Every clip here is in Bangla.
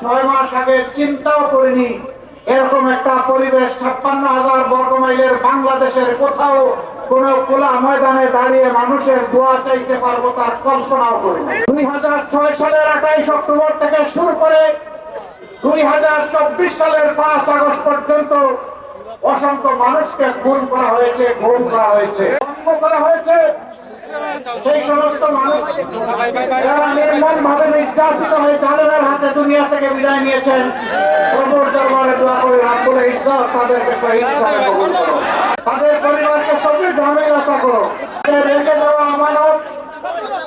ছয় মাস আগে চিন্তাও করিনি। এরকম একটা পরিবেশ ছাপ্পান্ন হাজার বর্গ মাইলের বাংলাদেশের কোথাও কোন খোলা ময়দানে দাঁড়িয়ে মানুষের দোয়া চাইতে পারব তার কল্পনাও করি দুই হাজার ছয় সালের আঠাইশ অক্টোবর থেকে শুরু করে দুই হাজার চব্বিশ সালের পাঁচ আগস্ট পর্যন্ত অসংখ্য মানুষকে খুন করা হয়েছে, খুন করা হয়েছে করা হয়েছে। সেই সমস্ত মানুষ নির্যাতিত হয়ে জালেমের হাতে দুনিয়া থেকে বিদায় নিয়েছেন, প্রভুর দরবারে দোয়া করে ইজ্জত তাদেরকে তাদের পরিবারকে সবই ঝামেলা করো। রেখে দেওয়া আমানত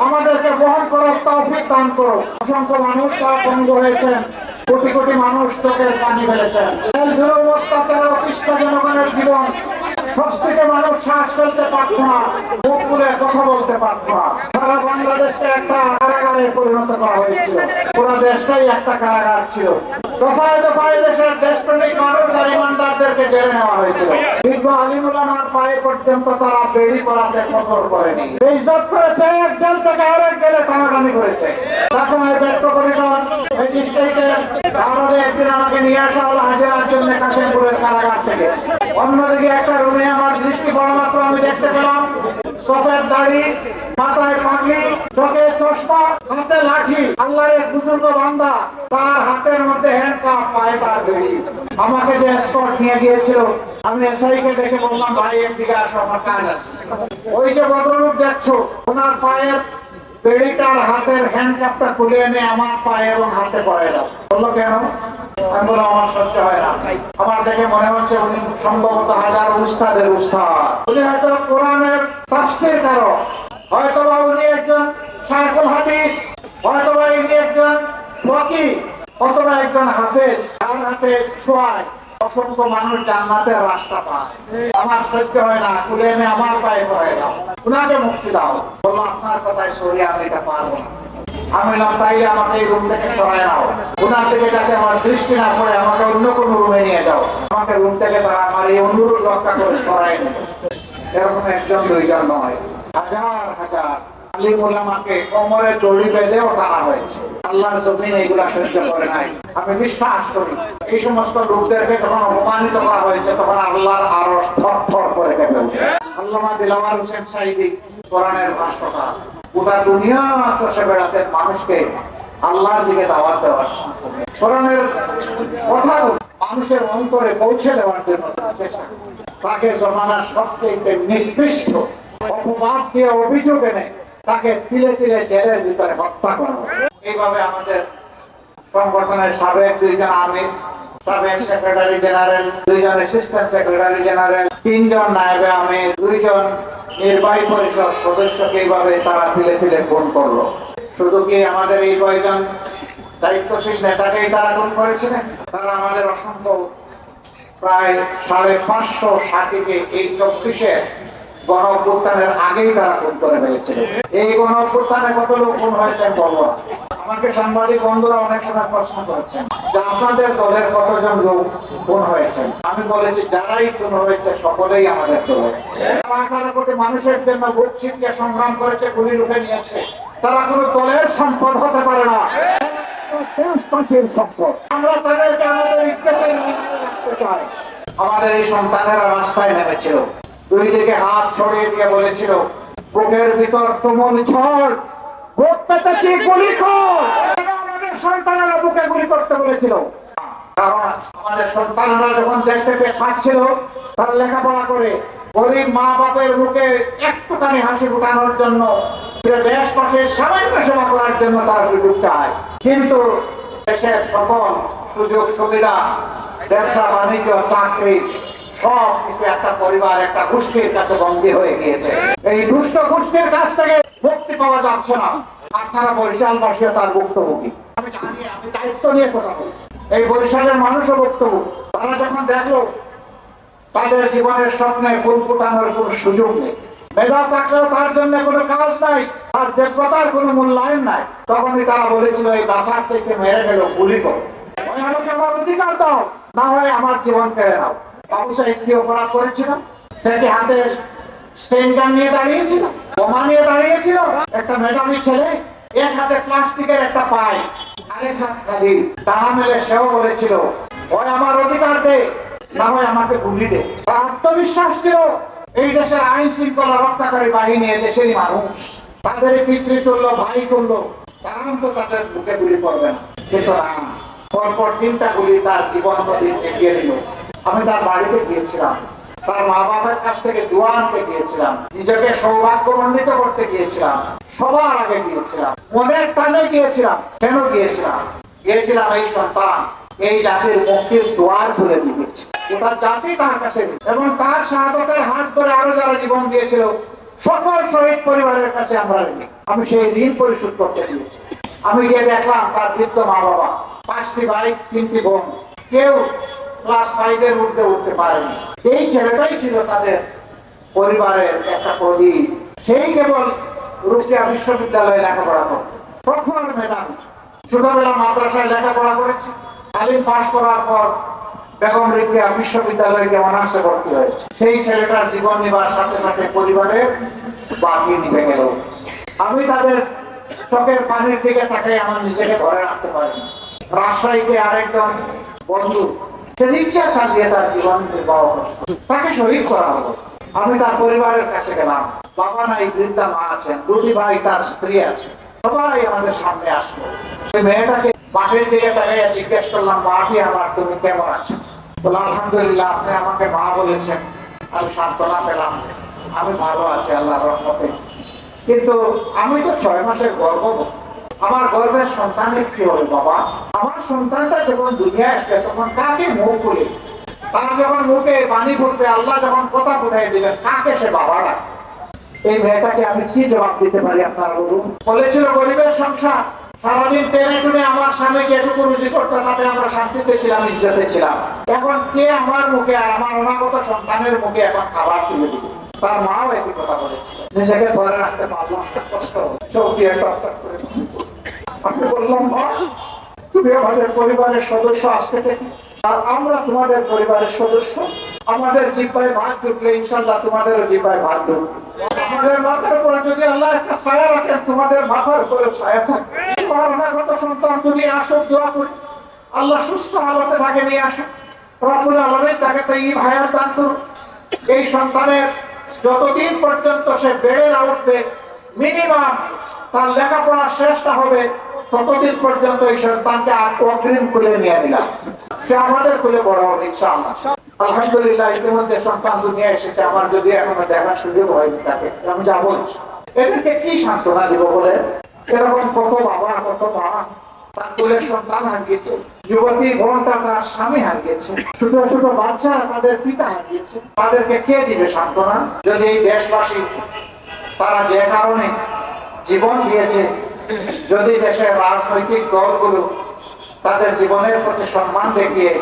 আমাদেরকে বহন করার তৌফিক দান করো। অসংখ্য মানুষ তারা ভঙ্গ হয়েছেন, কোটি কোটি মানুষ চোখের পানি ফেলেছেন। জনগণের জীবন স্বস্তিতে মানুষ শ্বাস ফেলতে পারত না, মুখ কথা বলতে পারত না। সারা বাংলাদেশকে একটা কারাগারে পরিণত করা হয়েছিল। পুরো দেশটাই একটা কারাগার ছিল। দেশের দেশপ্রেমিক মানুষ আর ইমানদারদেরকে জেলে নেওয়া হয়েছিল। পায়ে পর্যন্ত তারা করেনি। এক জেল থেকে আরেক জেলে টানাটানি করেছে। তখন এই একদিন আমাকে নিয়ে আসা হলো হাজিরার জন্য কাশিমপুরের কারাগার থেকে। অন্যদিকে একটা রুমে আমার দৃষ্টি পড়া মাত্র আমি দেখতে পেলাম। সফেদ দাড়ি, মাথায় পাগড়ি, চোখে চশমা, হাতে লাঠি আল্লাহর বুজুর্গ বান্দা, তার হাতের মধ্যে হ্যান্ড কাপ পায়ে তার আমাকে যে স্পট নিয়ে গিয়েছিল, আমি এসআইকে দেখে বললাম, ভাই একদিকে আসো, আমার কাজ আছে। ওই যে ভদ্রলোক দেখছ, ওনার পায়ের পেড়িটার হাতের হ্যান্ড কাপটা খুলে এনে আমার পায়ে এবং হাতে পরে দাও বলল, কেন? আমি বললাম আমার সহ্য হয় না। আমার দেখে মনে হচ্ছে উনি সম্ভবত হাজার উস্তাদের উস্তাদ। উনি হয়তো কোরআনের তাফসির কারও হয়তো বা উনি একজন সাইকুল হাদিস। হয়তো বা ইনি একজন ফকি অথবা একজন হাফেজ। তার হাতে ছোঁয়ায় অসংখ্য মানুষ জান্নাতের রাস্তা পায়। আমার সহ্য হয় না এনে আমার পায়ে পড়ে দাও উনাকে মুক্তি দাও। বলল, আপনার কথায় সরি আমি এটা পারব না। আমি বললাম তাইলে আমাকে এই রুম থেকে নাও। ওনার থেকে যাতে আমার দৃষ্টি না পড়ে, আমাকে অন্য কোনো রুমে নিয়ে যাও। আমাকে রুম থেকে তারা আমার এই অনুরোধ রক্ষা করে নেবে। এরকম একজন দুইজন নয়। হাজার হাজার। জমিন এইগুলা সহ্য করে নাই। আমি বিশ্বাস করি, এই সমস্ত লোকদেরকে যখন অপমানিত করা হয়েছে, তখন আল্লাহর আরও করে গোটা দুনিয়া চষে বেড়াতেন মানুষকে আল্লাহর দিকে দাওয়াত দেওয়ার কোরআনের কথাগুলো মানুষের অন্তরে পৌঁছে দেওয়ার জন্য তাকে জমানার সবচেয়ে নিকৃষ্ট অপবাদ দিয়ে অভিযোগ এনে তাকে তিলে তিলে জেলের ভিতরে হত্যা করা। এইভাবে আমাদের সংগঠনের সাবেক দুইজন আমির সাবেক সেক্রেটারি জেনারেল দুইজন অ্যাসিস্ট্যান্ট সেক্রেটারি জেনারেল তিনজন নায়েবে আমির, দুইজন নির্বাহী পরিষদ সদস্যকে এইভাবে তারা করল? শুধু কি আমাদের এই কয়জন দায়িত্বশীল নেতাকেই তারা করেছিলেন? তারা আমাদের অসংখ্য প্রায় সাড়ে পাঁচশো সাথীকে এই চব্বিশে গণ অভ্যুত্থানের আগেই তারা খুন করে ফেলেছিল। এই গণ অভ্যুত্থানে কত লোক খুন হয়েছেন আমাকে সাংবাদিক বন্ধুরা অনেক সময় প্রশ্ন করেছেন। যে আপনাদের দলের কতজন লোক খুন হয়েছেন আমি বলেছি যারাই খুন হয়েছে সকলেই আমাদের দলে। আঠারো কোটি মানুষের জন্য বুক ছিটকে সংগ্রাম করেছে গুলি রুখে নিয়েছে তারা কোনো দলের সম্পদ হতে পারে না। আমরা তাদেরকে আমাদের ইজ্জতের রাখতে চাই। আমাদের এই সন্তানেরা রাস্তায় নেমেছিল। দুই দিকে হাত ছড়িয়ে দিয়ে বলেছিল বুকের ভিতর তুমুল ঝড় গুলি আমাদের বুকে গুলি করতে বলেছিল। কারণ আমাদের যখন পেয়ে খাচ্ছিল তারা লেখাপড়া করে গরিব মা বাপের মুখে একটুখানি হাসি ফুটানোর জন্য দেশবাসীর সামান্য করার জন্য তারা কিন্তু দেশের সকল সুযোগ সুবিধা ব্যবসা বাণিজ্য চাকরি সব কিছু একটা পরিবার, একটা গোষ্ঠীর কাছে বন্দী হয়ে গিয়েছে। এই দুষ্ট গোষ্ঠীর কাছ থেকে মুক্তি পাওয়া যাচ্ছে না। আপনারা তার ভুক্তভোগী। আমি জানি, আমি দায়িত্ব নিয়ে কথা বলছি। এই বরিশালের মানুষও ভুক্তভোগী। তারা যখন দেখল, তাদের জীবনের স্বপ্নে ফুল ফুটানোর কোন সুযোগ নেই। মেধা থাকলেও তার জন্য কোনো কাজ নাই, তার যোগ্যতার কোনো মূল্যায়ন নাই। তখনই তারা বলেছিল, এই বাসার থেকে মেরে গেল গুলি করো। আমাকে আমার অধিকার দাও, না হয় আমার জীবন কেড়ে নাও। বাবু সাহেব কি অপরাধ করেছিল? সে কি হাতে নিয়ে দাঁড়িয়েছিল? বোমা নিয়ে দাঁড়িয়েছিল? একটা মেধাবী ছেলে, এক হাতে প্লাস্টিকের একটা আরেক হাত খালি। তারা মেলে সেও বলেছিল, ওই আমার অধিকার দে, না হয় আমাকে গুলি দে। আত্মবিশ্বাস ছিল, এই দেশের আইন শৃঙ্খলা রক্ষাকারী বাহিনী দেশেরই মানুষ। তাদের পিতৃ তুল্য ভাই তুল্য তারা তো তাদের বুকে গুলি পড়বে না। কিন্তু না পরপর তিনটা গুলি তার জীবন প্রতি এগিয়ে দিল। আমি তার বাড়িতে গিয়েছিলাম। তার মা বাবার কাছ থেকে দোয়া আনতে গিয়েছিলাম। নিজেকে সৌভাগ্যমণ্ডিত করতে গিয়েছিলাম। সবার আগে গিয়েছিলাম। মনের টানে গিয়েছিলাম। কেন গিয়েছিলাম? গিয়েছিলাম এই সন্তান, এই জাতির মুক্তির দোয়ার খুলে দিয়েছে। গোটা জাতি তার কাছে এবং তার শাহাদতের হাত ধরে আরও যারা জীবন দিয়েছিল, সকল শহীদ পরিবারের কাছে আমরা। আমি সেই ঋণ পরিশোধ করতে দিয়েছি আমি গিয়ে দেখলাম তার বৃদ্ধ মা বাবা পাঁচটি ভাই, তিনটি বোন। কেউ ক্লাস ফাইভের উঠতে উঠতে পারেনি। এই ছেলেটাই ছিল তাদের পরিবারের একটা প্রদীপ। সেই কেবল রুকিয়া বিশ্ববিদ্যালয়ে লেখাপড়া করত। প্রখর মেধাবী। ছোটবেলা মাদ্রাসায় লেখাপড়া করেছে। তালিম পাশ করার পর বেগম রিকিয়া বিশ্ববিদ্যালয়ে অনার্সে ভর্তি হয়েছে। সেই ছেলেটার জীবন নিবার সাথে সাথে পরিবারের বাকি নিভে গেল। আমি তাদের চোখের পানির দিকে তাকে আমার নিজেকে ধরে রাখতে পারি রাজশাহীতে আরেকজন বন্ধু সে রিক্সা তার জীবন। তাকে শহীদ করা হলো। আমি তার পরিবারের কাছে গেলাম। বাবা নাই, বৃদ্ধা মা আছেন, দুটি ভাই, তার স্ত্রী আছে। সবাই আমাদের সামনে আসলো। মেয়েটাকে দিকে জিজ্ঞেস করলাম আমার তুমি কেমন আছো? বলে আলহামদুলিল্লাহ, আপনি আমাকে মা বলেছেন। আমি সান্ত্বনা পেলাম। আমি ভালো আছি আল্লাহ রহমতে। কিন্তু আমি তো ছয় মাসের গর্ভবতী। আমার গর্ভের সন্তানের কি হবে, বাবা? আমার সন্তানটা যখন দুনিয়া আসবে, তখন কাকে মুখ খুলে? তার যখন মুখে পানি ফুটবে আল্লাহ যখন কথা ফুটাই দিবেন, কাকে সে বাবা ডাকে? এই মেয়েটাকে আমি কি জবাব দিতে পারি আপনারা বলুন? বলেছিল, গরিবের সংসার, সারাদিন টেনে টুনে আমার সামনে যেটুকু রুজি করতো তাতে আমরা শান্তিতে ছিলাম, ইজ্জতে ছিলাম। এখন কে আমার মুখে আর আমার অনাগত সন্তানের মুখে এখন খাবার তুলে দিবে? তার মাও একই কথা বলেছিল। নিজেকে ধরে রাখতে পারলাম কষ্ট দিয়ে টক টক করে আমি বললাম, মা, তুমি আমাদের পরিবারের সদস্য থেকে। আর আমরা তোমাদের পরিবারের সদস্য। আমাদের জিব্বায় ভাত ঢুকলে ইনশাল্লাহ তোমাদের জিব্বায় ভাত ঢুকবে। আমাদের মাথার উপরে যদি আল্লাহ একটা ছায়া রাখেন, তোমাদের মাথার উপরে ছায়া তোমার অনাগত সন্তান, তুমি আসো, দোয়া করি। আল্লাহ সুস্থ হালতে তাকে নিয়ে আসো রব্বুল আলামিন তাকে তো এই ভাইয়ার দান করুন এই সন্তানের যতদিন পর্যন্ত সে বেড়ে না উঠবে মিনিমাম তার লেখাপড়া শেষটা হবে ততদিন পর্যন্ত এই আর অগ্রিম খুলে নিয়ে নিলাম। সে আমাদের খুলে বড় হবে ইনশাআল্লাহ। আলহামদুলিল্লাহ, ইতিমধ্যে সন্তান দুনিয়া এসেছে। আমার যদি এখনও দেখার সুযোগ হয়নি তাকে, আমি যা বলছি। এদেরকে কি সান্ত্বনা দিব বলে? এরকম কত বাবা, কত মা তারা যে কারণে জীবন দিয়েছে যদি দেশের রাজনৈতিক দলগুলো তাদের জীবনের প্রতি সম্মান দেখিয়ে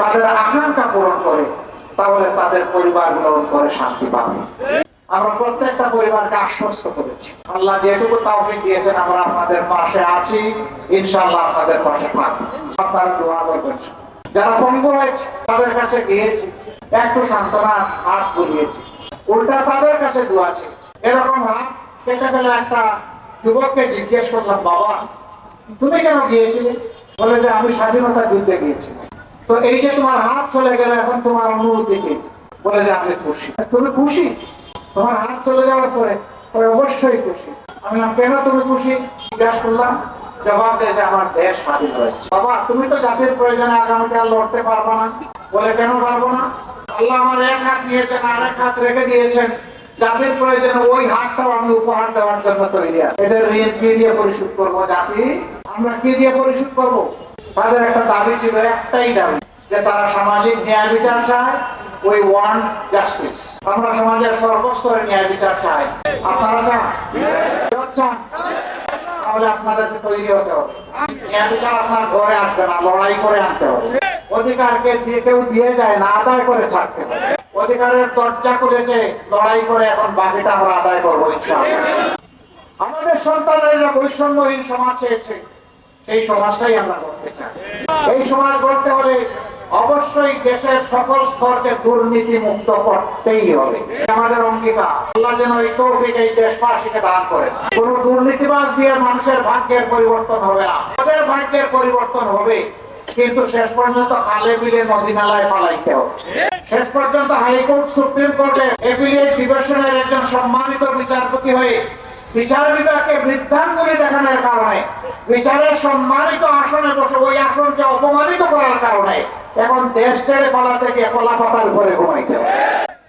তাদের আকাঙ্ক্ষা পূরণ করে, তাহলে তাদের পরিবারগুলো করে শান্তি পাবে। আমরা প্রত্যেকটা পরিবারকে আশ্বস্ত করেছি। আল্লাহ যেটুকু তাওফিক দিয়েছেন, আমরা আপনাদের পাশে আছি। ইনশাআল্লাহ আপনাদের পাশে থাকব। আপনারা দোয়া করবেন। যারা পঙ্গু হয়েছে তাদের কাছে গিয়েছি। একটু সান্ত্বনা হাত বুলিয়েছি। উল্টা তাদের কাছে দোয়া চেয়েছি। এরকম হাত কেটে গেলে একটা যুবককে জিজ্ঞেস করলাম, বাবা, তুমি কেন গিয়েছিলে? বলে যে, আমি স্বাধীনতা যুদ্ধে গিয়েছিলাম। তো এই যে তোমার হাত চলে গেল, এখন তোমার অনুভূতি কি বলে যে, আমি খুশি। তুমি খুশি? তোমার হাত চলে যাওয়ার পরে পরে অবশ্যই খুশি। আমি কেন তুমি খুশি? জিজ্ঞাসা করলাম। জবাব দেয় যে, আমার দেশ স্বাধীন হয়েছে। বাবা, তুমি তো জাতির প্রয়োজনে, আগামীতে আর লড়তে পারব না। বলে, কেন পারব না? আল্লাহ আমার এক হাত দিয়েছেন আর এক হাত রেখে দিয়েছেন। জাতির প্রয়োজনে ওই হাতটাও আমি উপহার দেওয়ার জন্য তৈরি আছি। এদের ঋণ কি দিয়ে পরিশোধ করব জাতি? আমরা কি দিয়ে পরিশোধ করব? তাদের একটা দাবি ছিল, একটাই দাবি, যে তারা সামাজিক ন্যায় বিচার চায়, ওই ওয়ান জাস্টিস। আমরা সমাজের সর্বস্তরে ন্যায় বিচার চাই। আপনারা চান? তাহলে আপনাদেরকে তৈরি হতে হবে। ন্যায় বিচার আপনার ঘরে আসবে না, লড়াই করে আনতে হবে। অধিকারকে দিয়ে কেউ দিয়ে যায়, না আদায় করে ছাড়তে হবে। অধিকারের দরজা খুলেছে, লড়াই করে এখন বাকিটা আমরা আদায় করব আমাদের সন্তানেরা বৈষম্যহীন সমাজ চেয়েছে, সেই সমাজটাই আমরা করতে চাই। এই সমাজ গড়তে হলে অবশ্যই দেশের সকল স্তরকে দুর্নীতি মুক্ত করতেই হবে। আমাদের অঙ্গীকার। আল্লাহ যেন এই তৌফিক এই দেশবাসীকে দান করে। কোন দুর্নীতিবাজ দিয়ে মানুষের ভাগ্যের পরিবর্তন হবে না। তাদের ভাগ্যের পরিবর্তন হবে। কিন্তু শেষ পর্যন্ত খালে বিলে নদী নালায় পালাইতে হবে শেষ পর্যন্ত হাইকোর্ট সুপ্রিম কোর্টে এপিলিয়েট ডিভিশনের একজন সম্মানিত বিচারপতি হয়ে বিচার বিভাগকে বৃদ্ধাঙ্গুলি দেখানোর কারণে, বিচারের সম্মানিত আসনে বসে ওই আসনকে অপমানিত করার কারণে এখন দেশ ছেড়ে পালাতে গিয়ে কলা পাতার উপরে ঘুমাইতে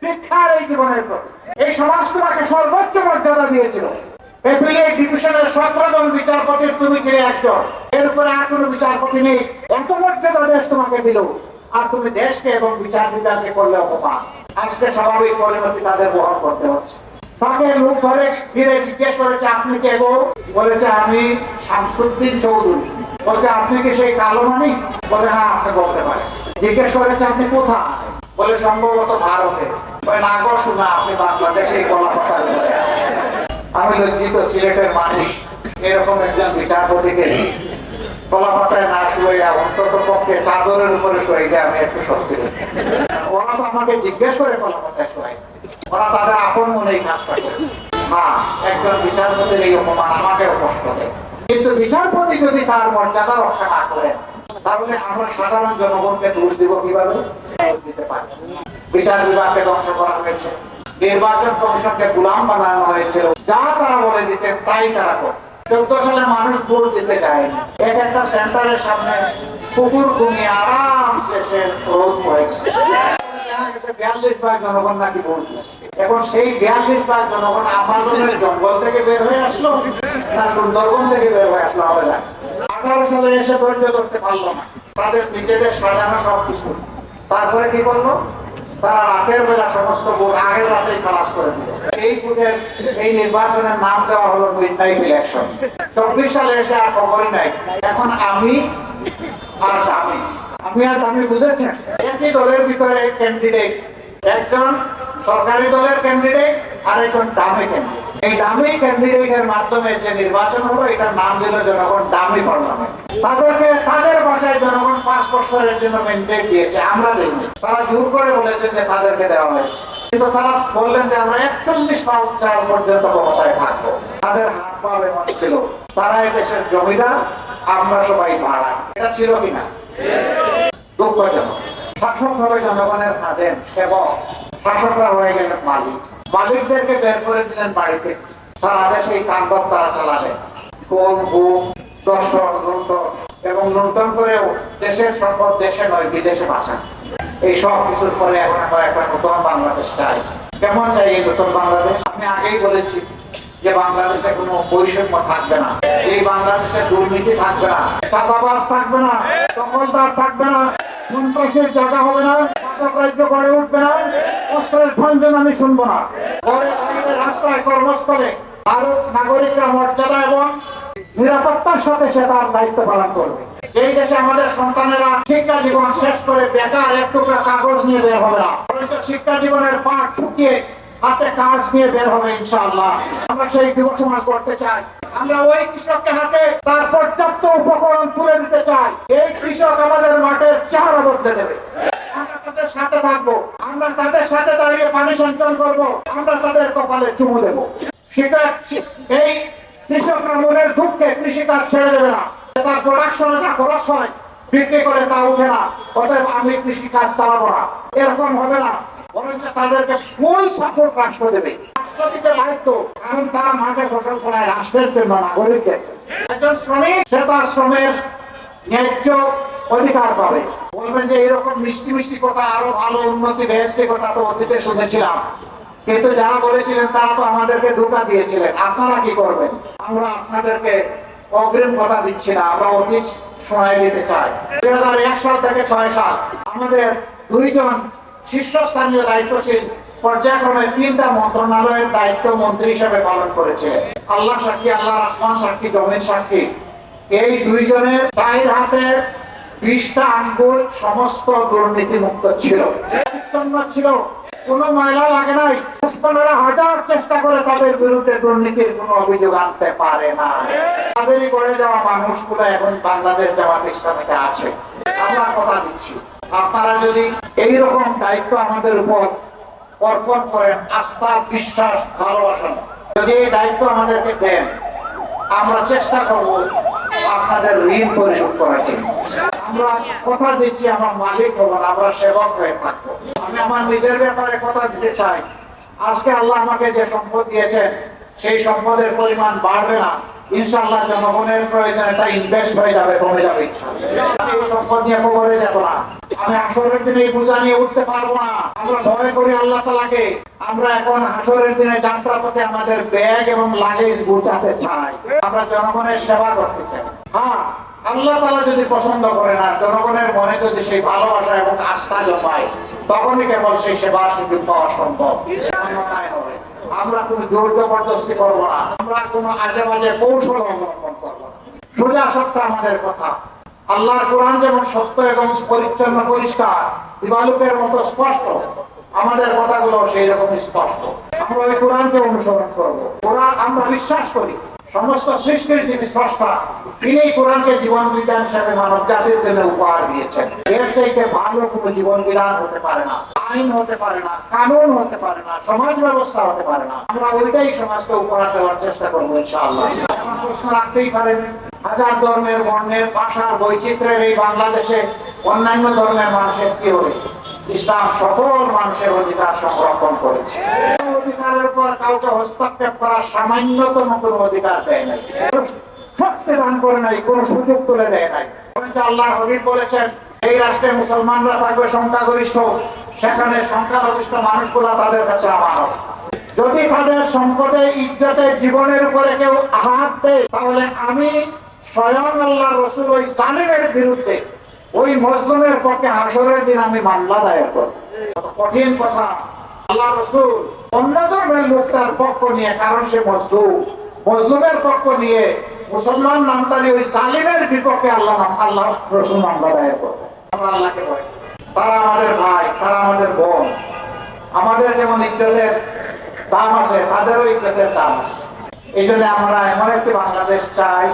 শিক্ষার এই জীবনের প্রতি। এই সমাজ তোমাকে সর্বোচ্চ মর্যাদা দিয়েছিল। এপিএ ডিভিশনের সতেরো জন বিচারপতির তুমি ছিলে একজন। এরপরে আর কোনো বিচারপতি নেই। এত মর্যাদা দেশ তোমাকে দিল। আর তুমি দেশকে এবং বিচার বিভাগকে করলে অপমান। আজকে স্বাভাবিক পরিণতি তাদের বহন করতে হচ্ছে। তাকে লোক ধরে ফিরে জিজ্ঞেস করেছে, আপনি কে গো? বলেছে, আমি শামসুদ্দিন চৌধুরী। বলছে, আপনি কি সেই কালো মানি বলে হ্যাঁ আপনি বলতে পারেন। জিজ্ঞেস করেছে, আপনি কোথায়? বলে, সম্ভবত ভারতে। না গো আপনি বাংলাদেশে আছেন। আমি লজ্জিত সিলেটের মানুষ এরকম একজন বিচারপতিকে কলা পাতায় না শুয়ে অন্তত পক্ষে চাদরের উপরে শুয়ে আমি একটু স্বস্তি ওরা তো আমাকে জিজ্ঞেস করে কলা পাতায় শুয়ে। ওরা তাদের আপন করে। একজন বিচারপতির এই অপমান আমাকেও কষ্ট দেয়। কিন্তু বিচারপতি যদি তার মর্যাদা রক্ষা না করেন তাহলে আমরা সাধারণ জনগণকে দোষ দিব কীভাবে? বিচার বিভাগকে ধ্বংস করা হয়েছে। নির্বাচন কমিশনকে গুলাম বানানো হয়েছিল। যা তারা বলে দিতেন, তাই তারা করে চোদ্দ মানুষ দিতে যায়। এক একটা সেন্টারের সামনে কুকুর রোদ হয়েছে বিয়াল্লিশ ভাগ জনগণ নাকি এখন সেই বিয়াল্লিশ ভাগ জনগণ আমাজনের জঙ্গল থেকে বের হয়ে আসলো না সুন্দরবন থেকে বের হয়ে আসলো হবে না আঠারো সালে এসে ধৈর্য পারল না। তাদের নিজেদের সাজানো সব কিছু তারপরে কি করল? তারা রাতের বেলা সমস্ত ভোট আগের রাতেই খালাস করে দিয়েছে। এই ভোটের এই নির্বাচনের নাম দেওয়া হলো মিডনাইট ইলেকশন চব্বিশ সালে এসে আর খবরই নাই। এখন আমি আর দামি। আমি আর দামি বুঝেছেন? একই দলের ভিতরে ক্যান্ডিডেট একজন সরকারি দলের ক্যান্ডিডেট আর একজন দামি ক্যান্ডিডেট এই দামি ক্যান্ডিডেটের মাধ্যমে যে নির্বাচন হলো, এটার নাম দিল জনগণ দামি তাদেরকে তাদের ভাষায় জনগণ পাঁচ বছরের জন্য মেনটেন দিয়েছে, আমরা দিইনি। তারা জোর করে বলেছেন যে তাদেরকে দেওয়া হয়েছে। কিন্তু তারা বললেন যে আমরা একচল্লিশ সাল পর্যন্ত ক্ষমতায় থাকব। তাদের হাত পা এমন ছিল। তারা দেশের জমিদার, আমরা সবাই ভাড়া। এটা ছিল কিনা? দুঃখজনক। শাসক হবে জনগণের খাদেন সেবক। শাসকরা হয়ে গেলেন মালিক। মালিকদেরকে বের করে দিলেন বাড়িতে। সারা দেশে এই তাণ্ডব তারা চালালেন কোন গুম দর্শন লুণ্ঠন এবং লুণ্ঠন করেও দেশের সম্পদ দেশে নয়, বিদেশে এই সব কিছুর পরে এখন আমরা একটা নতুন বাংলাদেশ চাই। কেমন চাই এই নতুন বাংলাদেশ? আমি আগেই বলেছি যে বাংলাদেশে কোনো বৈষম্য থাকবে না। এই বাংলাদেশে দুর্নীতি থাকবে না। চাঁদাবাজ থাকবে না। দখলদার থাকবে না। সন্ত্রাসের জায়গা হবে না। পাচক রাজ্য গড়ে উঠবে না। অস্ত্রের ভঞ্জন আমি শুনব না। ঘরে রাস্তায় কর্মস্থলে আরও নাগরিকরা মর্যাদা এবং নিরাপত্তার সাথে সে তার দায়িত্ব পালন করবে। এই দেশে আমাদের সন্তানেরা শিক্ষা জীবন শেষ করে বেকার এক টুকরা কাগজ নিয়ে বের হবে না। শিক্ষা জীবনের পাঠ ছুটিয়ে হাতে কাজ নিয়ে বের হবে ইনশাআল্লাহ। আমরা সেই সমাজ করতে চাই। আমরা ওই কৃষককে হাতে তার পর্যাপ্ত উপকরণ তুলে দিতে চাই। এই কৃষক আমাদের মাঠের চেহারা বদলে দেবে। আমরা তাদের সাথে থাকব। আমরা তাদের সাথে দাঁড়িয়ে পানি সঞ্চয় করব। আমরা তাদের কপালে চুমু দেবো। সেটা এই কৃষকরা মনের দুঃখে কৃষিকাজ ছেড়ে দেবে না। তার প্রোডাকশনে যা খরচ হয়, বিক্রি করে তা উঠে না। অতএব আমি কৃষি কাজ চালাবো না। এরকম হবে না। বরঞ্চ তাদেরকে ফুল সাপোর্ট রাষ্ট্র দেবে। রাষ্ট্র দিতে কারণ তারা মাঠে ফসল ফলায় রাষ্ট্রের জন্য নাগরিকদের। একজন শ্রমিক, সে তার শ্রমের ন্যায্য অধিকার পাবে। বলবেন যে এরকম মিষ্টি মিষ্টি কথা, আরও ভালো উন্নতি বেহেস্তি কথা তো অতীতে শুনেছিলাম। কিন্তু যারা বলেছিলেন, তারা তো আমাদেরকে ধোকা দিয়েছিলেন। আপনারা কি করবেন? আমরা আপনাদেরকে অগ্রিম কথা দিচ্ছি না, আমরা অতীত সময় দিতে চাই। দুই হাজার এক সাল থেকে ছয় সাল, আমাদের দুইজন শীর্ষস্থানীয় দায়িত্বশীল পর্যায়ক্রমে তিনটা মন্ত্রণালয়ের দায়িত্ব মন্ত্রী হিসেবে পালন করেছে। আল্লাহ সাক্ষী আল্লাহ আসমান সাক্ষী, জমির সাক্ষী। এই দুইজনের চার হাতের বিশটা আঙ্গুল, সমস্ত ছিল। ছিল। ময়লা লাগে নাই। হাজার চেষ্টা করে তাদের বিরুদ্ধে দুর্নীতির অভিযোগ আনতে পারে না। তাদেরই গড়ে যাওয়া এখন বাংলাদেশ আছে। আমরা কথা দিচ্ছি। আপনারা যদি এইরকম দায়িত্ব আমাদের উপর অর্পণ করেন, আস্থা, বিশ্বাস ভালোবাসেন যদি এই দায়িত্ব আমাদেরকে দেন, আমরা চেষ্টা করব আপনাদের ঋণ পরিশোধ করার আমরা কথা দিচ্ছি আমার মালিক হবেন আমরা সেবক হয়ে থাকব। আমি আমার নিজের ব্যাপারে কথা দিতে চাই। আজকে আল্লাহ আমাকে যে সম্পদ দিয়েছেন, সেই সম্পদের পরিমাণ বাড়বে না। ইনশাআল্লাহ জনগণের প্রয়োজনে তা ইনভেস্ট হয়ে যাবে, কমে যাবে ইনশাআল্লাহ। এই সম্পদ নিয়ে কবরে যাব না। আমি আসরের দিনে বোঝা নিয়ে উঠতে পারব না। আমরা ভয় করি আল্লাহ তালাকে আমরা এখন হাসরের দিনে যাত্রাপথে আমাদের ব্যাগ এবং লাগেজ গুছাতে চাই। আমরা জনগণের সেবা করতে চাই। হ্যাঁ আল্লাহ তালা যদি পছন্দ করে না, জনগণের মনে যদি সেই ভালোবাসা এবং আস্থা জমায় তখনই কেবল সেই সেবার সুযোগ পাওয়া সম্ভব। আমরা কোনো জোর জবরদস্তি করব না। আমরা কোনো আজে বাজে কৌশল অবলম্বন করব না। সোজা সত্য আমাদের কথা। আল্লাহর কোরআন যেমন সত্য এবং পরিচ্ছন্ন, পরিষ্কার দিবালুকের মতো স্পষ্ট, আমাদের কথাগুলো সেই রকম স্পষ্ট। আমরা ওই কোরআনকে অনুসরণ করব। কোরআন আমরা বিশ্বাস করি। সমস্ত সৃষ্টির যিনি স্রষ্টা। তিনি কোরআনকে জীবন বিধান হিসেবে মানব জাতির জন্য উপহার দিয়েছেন। এর চাইতে ভালো কোনো জীবন বিধান হতে পারে না। আইন হতে পারে না, কানুন হতে পারে না, সমাজ ব্যবস্থা হতে পারে না। আমরা ওইটাই সমাজকে উপহার দেওয়ার চেষ্টা করব ইনশাআল্লাহ। প্রশ্ন রাখতেই পারেন, হাজার ধর্মের বর্ণের ভাষার বৈচিত্র্যের এই বাংলাদেশে অন্যান্য ধর্মের মানুষের কি হবে? ইসলাম সকল মানুষের অধিকার সংরক্ষণ করেছে। অধিকারের পর কাউকে হস্তক্ষেপ করার সামান্যতম কোনো অধিকার দেয় নাই। শক্তি দান করে নাই, কোনো সুযোগ তুলে দেয় নাই। আল্লাহ হবিব বলেছেন, এই রাষ্ট্রে মুসলমানরা থাকবে সংখ্যাগরিষ্ঠ, সেখানে সংখ্যাগরিষ্ঠ তাদের কাছে যদি তাদের সম্পদে, ইজ্জতে, জীবনের উপরে কেউ আঘাত দেয়, তাহলে আমি স্বয়ং আল্লাহ রসুল ওই জালিমের বিরুদ্ধে, ওই মজলুমের পক্ষে হাসরের দিন আমি মামলা দায়ের করব। কঠিন কথা। আল্লাহ রসুল অন্য ধর্মের লোকটার পক্ষ নিয়ে, কারণ সে মজলুম। মজলুমের পক্ষ নিয়ে মুসলমান নামদারি ওই জালিমের বিপক্ষে আল্লাহ আল্লাহ রসুল মামলা আল্লাহকে তারা আমাদের ভাই, তারা আমাদের বোন। আমাদের যেমন ইজ্জতের দাম আছে, তাদেরও ইজ্জতের দাম আছে। এই জন্য আমরা এমন একটি বাংলাদেশ চাই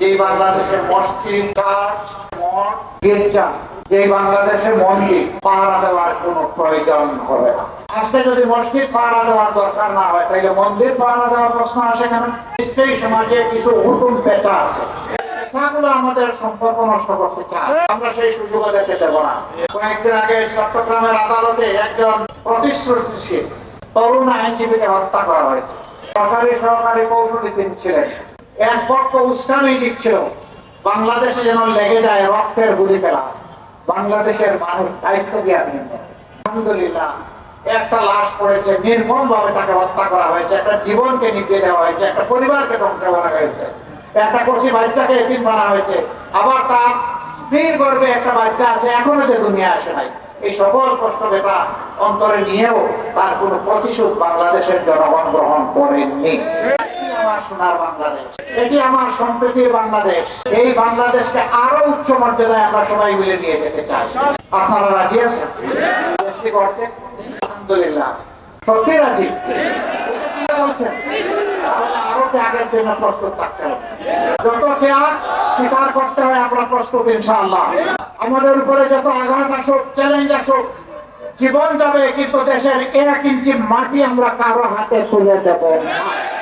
যে বাংলাদেশের মসজিদ চার্চ মঠ গির্জা যে বাংলাদেশের মন্দির পাহারা দেওয়ার কোনো প্রয়োজন হবে না। আজকে যদি মসজিদ পাহারা দেওয়ার দরকার না হয় তাহলে মন্দির পাহারা দেওয়ার প্রশ্ন আসে কেন? নিশ্চয়ই সমাজে কিছু হুতুম পেঁচা আছে। আগে চট্টগ্রামের আদালতে একজন আইনজীবীকে হত্যা করা সরকারি দিচ্ছিল, বাংলাদেশে যেন লেগে যায় রক্তের গুলি ফেলা বাংলাদেশের মানুষ দায়িত্ব নেন। আলহামদুলিল্লাহ, একটা লাশ পড়েছে নির্মম ভাবে তাকে হত্যা করা হয়েছে, একটা জীবনকে নিভিয়ে দেওয়া হয়েছে, একটা পরিবারকে ধ্বংস করা হয়েছে। বাচ্চাকে এদিন হয়েছে। আবার তার স্ত্রীর গর্ভে একটা বাচ্চা আছে, এখনও যে দুনিয়া আসে নাই। এই সকল কষ্ট বেতা অন্তরে নিয়েও তার কোনো প্রতিশোধ বাংলাদেশের জনগণ গ্রহণ করেননি। এটি আমার বাংলাদেশ। এই বাংলাদেশকে আরও উচ্চ মর্যাদায় আমরা সবাই মিলে নিয়ে যেতে চাই। আপনারা রাজি আছেন? আলহামদুলিল্লাহ। সত্যি রাজি? আমাদের উপরে যত আঘাত আসুক চ্যালেঞ্জ আসুক, জীবন যাবে, কিন্তু দেশের এক ইঞ্চি মাটি আমরা কারও হাতে তুলে দেব